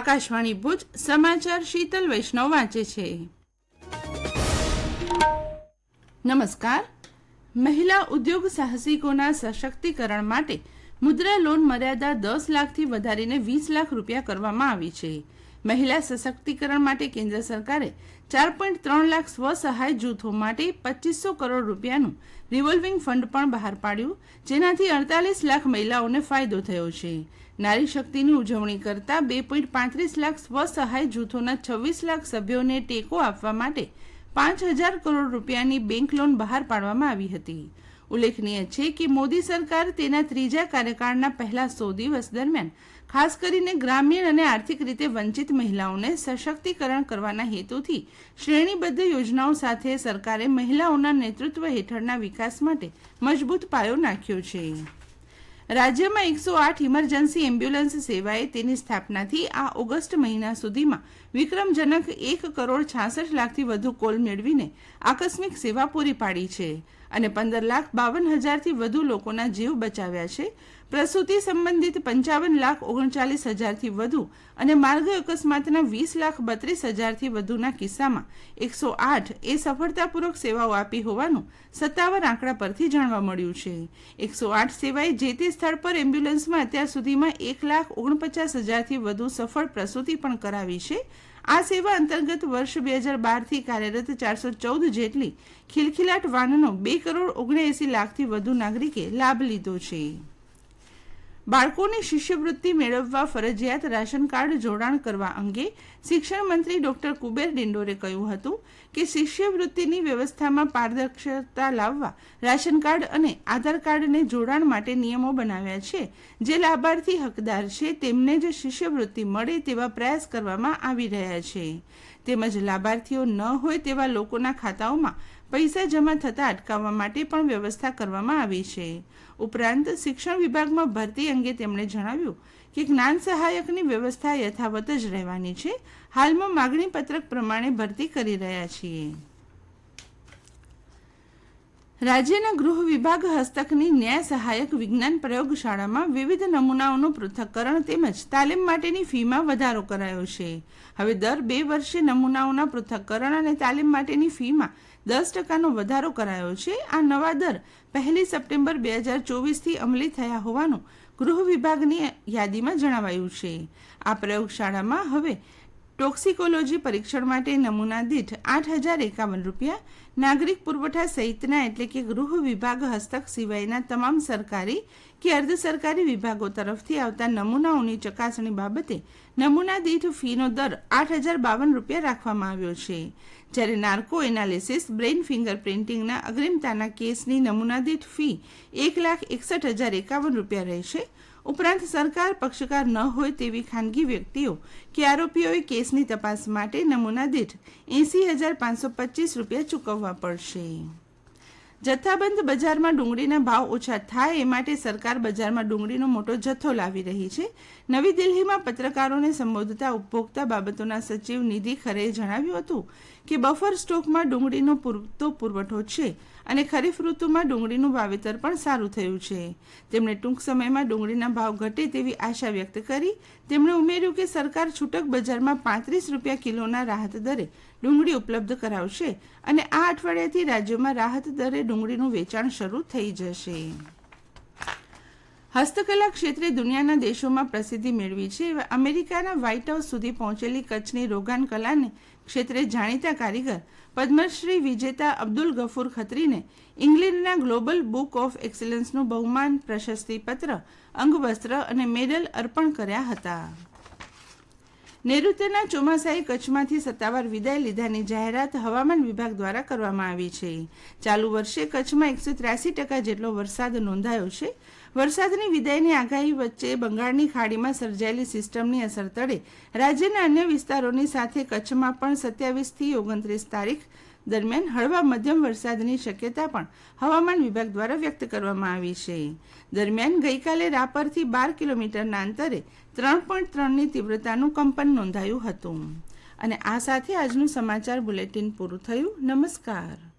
આકાશવાણી ભુજ, સમાચાર શીતલ વૈષ્ણવ વાંચે છે. નમસ્કાર. મહિલા ઉદ્યોગ સાહસિકોના સશક્તિકરણ માટે મુદ્રા લોન મર્યાદા દસ લાખથી વધારીને વીસ લાખ રૂપિયા કરવામાં આવી છે. મહિલા સશક્તિકરણ માટે કેન્દ્ર સરકારે ચાર પોઈન્ટ ત્રણ લાખ સ્વ સહાય જૂથો માટે પચીસો કરોડ રૂપિયાનું રિવોલ્વિંગ ફંડ પણ બહાર પાડ્યું, જેનાથી અડતાલીસ લાખ મહિલાઓને ફાયદો થયો છે. નારી શક્તિની ઉજવણી કરતા બે પોઈન્ટ પાંત્રીસ લાખ સ્વસહાય જૂથોના છવ્વીસ લાખ સભ્યોને ટેકો આપવા માટે પાંચ હજાર કરોડ રૂપિયાની બેંક લોન બહાર પાડવામાં આવી હતી. ઉલ્લેખનીય છે કે મોદી સરકાર તેના ત્રીજા કાર્યકાળના પહેલા સો દિવસ દરમિયાન ખાસ કરીને ગ્રામીણ અને આર્થિક રીતે વંચિત મહિલાઓને સશક્તિકરણ કરવાના હેતુથી શ્રેણીબદ્ધ યોજનાઓ સાથે સરકારે મહિલાઓના નેતૃત્વ હેઠળના વિકાસ માટે મજબૂત પાયો નાખ્યો છે. રાજ્યમાં એકસો આઠ ઇમરજન્સી એમ્બ્યુલન્સ સેવાએ તેની સ્થાપનાથી આ ઓગસ્ટ મહિના સુધીમાં વિક્રમજનક એક કરોડ છાસઠ લાખથી વધુ કોલ મેળવીને આકસ્મિક સેવા પૂરી પાડી છે. અને પંદર લાખ બાવન હજારથી વધુ લોકોના જીવ બચાવ્યા છે. પ્રસૂતિ સંબંધિત પંચાવન લાખ ઓગણચાલીસ હજારથી વધુ અને માર્ગ અકસ્માતના વીસ લાખ બત્રીસ હજારથી વધુના કિસ્સામાં એકસો આઠ એ સફળતાપૂર્વક સેવાઓ આપી હોવાનું સત્તાવાર આંકડા પરથી જાણવા મળ્યું છે. એકસો આઠ સેવાએ જે તે સ્થળ પર એમ્બ્યુલન્સમાં અત્યાર સુધીમાં એક લાખ ઓગણપચાસ હજારથી વધુ સફળ પ્રસૂતિ પણ કરાવી છે. આ સેવા અંતર્ગત વર્ષ બે હજાર બારથી કાર્યરત ચારસો ચૌદ જેટલી ખિલખિલાટ વાનનો બે કરોડ ઓગણએંસી લાખથી વધુ નાગરિકે લાભ લીધો છે. બાળકોની શિષ્યવૃત્તિ મેળવવા ફરજિયાત રાશન કાર્ડ જોડાણ કરવા અંગે શિક્ષણ મંત્રી ડોક્ટર કુબેર ડિંડોરે કહ્યું હતું કે શિષ્યવૃત્તિની વ્યવસ્થામાં પારદર્શકતા લાવવા, રાશન કાર્ડ અને આધાર કાર્ડને જોડાણ માટે નિયમો બનાવ્યા છે. જે લાભાર્થી હકદાર છે, તેમને જ શિષ્યવૃત્તિ મળે તેવા પ્રયાસ કરવામાં આવી રહ્યા છે. તેમજ લાભાર્થીઓ ન હોય તેવા લોકોના ખાતાઓમાં પૈસા જમા થતા અટકાવવા માટે પણ વ્યવસ્થા કરવામાં આવી છે. ઉપરાંત, શિક્ષણ વિભાગમાં ભરતી અંગે તેમણે જણાવ્યું કે જ્ઞાન સહાયકની વ્યવસ્થા યથાવત જ રહેવાની છે. હાલમાં માગણી પત્રક પ્રમાણે ભરતી કરી રહ્યા છીએ. રાજ્યના ગૃહ વિભાગ હસ્તકની ન્યાય સહાયક વિજ્ઞાન પ્રયોગશાળામાં વિવિધ નમૂનાઓનું પૃથ્થકરણ તેમજ તાલીમ માટેની ફીમાં વધારો કરાયો છે. હવે દર બે વર્ષે નમૂનાઓના પૃથ્થકરણ અને તાલીમ માટેની ફીમાં દસ ટકાનો વધારો કરાયો છે. આ નવા દર પહેલી સપ્ટેમ્બર બે હજાર ચોવીસથી અમલી થયા હોવાનું ગૃહ વિભાગની યાદીમાં જણાવાયું છે. આ પ્રયોગશાળામાં હવે ટોક્સિકોલોજી પરીક્ષણ માટે નમૂના દીઠ આઠ હજાર એકાવન રૂપિયા નાગરિક પુરવઠા સહિતના એટલે કે ગૃહ વિભાગ હસ્તક સિવાયના તમામ સરકારી કે અર્ધ સરકારી વિભાગો તરફથી આવતા નમૂનાઓની ચકાસણી બાબતે નમૂના દીઠ ફીનો દર આઠ હજાર બાવન રૂપિયા રાખવામાં આવ્યો છે. જ્યારે નાર્કો એનાલિસિસ બ્રેઇન ફિંગર પ્રિન્ટિંગના અગ્રિમતાના કેસની નમૂના દીઠ ફી એક લાખ એકસઠ હજાર એકાવન રૂપિયા રહેશે. ઉપરાંત સરકાર, પક્ષકાર ન હોય તેવી ખાનગી વ્યક્તિઓ કે આરોપીઓએ કેસની તપાસ માટે નમૂના દીઠ એંસી હજાર પાંચસો પચીસ રૂપિયા ચૂકવવા પડશે. જથ્થાબંધ બજારમાં ડુંગળીના ભાવ ઓછા થાય એ માટે સરકાર બજારમાં ડુંગળીનો મોટો જથ્થો લાવી રહી છે. નવી દિલ્હીમાં પત્રકારોને સંબોધતા ઉપભોક્તા બાબતોના સચિવ નિધિ ખરેએ જણાવ્યું હતું કે બફર સ્ટોકમાં ડુંગળીનો પૂરતો પુરવઠો છે. અને ખરીફ ઋતુમાં ડુંગળીનું વાવેતર પણ સારું થયું છે. તેમણે ટૂંક સમયમાં ડુંગળીના ભાવ ઘટે તેવી આશા વ્યક્ત કરી. તેમણે ઉમેર્યું કે સરકાર છૂટક બજારમાં પાંત્રીસ રૂપિયા કિલોના રાહત દરે ડુંગળી ઉપલબ્ધ કરાવશે અને આ અઠવાડિયાથી રાજ્યોમાં રાહત દરે ડુંગળીનું વેચાણ શરૂ થઈ જશે. હસ્તકલા ક્ષેત્રે દુનિયાના દેશોમાં પ્રસિદ્ધિ મેળવી છે. એવા અમેરિકાના વ્હાઇટ હાઉસ સુધી પહોંચેલી કચ્છની રોગાન કલાને ક્ષેત્રે જાણીતા કારીગર પદ્મશ્રી વિજેતા અબ્દુલ ગફુર ખત્રીને ઇંગ્લેન્ડના ગ્લોબલ બુક ઓફ એક્સલન્સનું બહુમાન, પ્રશસ્તિપત્ર, અંગવસ્ત્ર અને મેડલ અર્પણ કર્યા હતા. નૈઋત્યના ચોમાસાએ કચ્છમાંથી સત્તાવાર વિદાય લીધાની જાહેરાત હવામાન વિભાગ દ્વારા કરવામાં આવી છે. ચાલુ વર્ષે કચ્છમાં એકસો ત્ર્યાસી ટકા જેટલો વરસાદ નોંધાયો છે. વરસાદની વિદાયની આગાહી વચ્ચે બંગાળની ખાડીમાં સર્જાયેલી સિસ્ટમની અસર તળે. રાજ્યના અન્ય વિસ્તારોની સાથે કચ્છમાં પણ સત્યાવીસથી ઓગણત્રીસ તારીખ દરમિયાન હળવા મધ્યમ વરસાદની શક્યતા પણ હવામાન વિભાગ દ્વારા વ્યક્ત કરવામાં આવી છે. દરમિયાન ગઈકાલે રાપરથી બાર કિલોમીટરના અંતરે ત્રણ પોઈન્ટ ત્રણની તીવ્રતાનું કંપન નોંધાયું હતું. અને આ સાથે આજનું સમાચાર બુલેટિન પૂરું થયું. નમસ્કાર.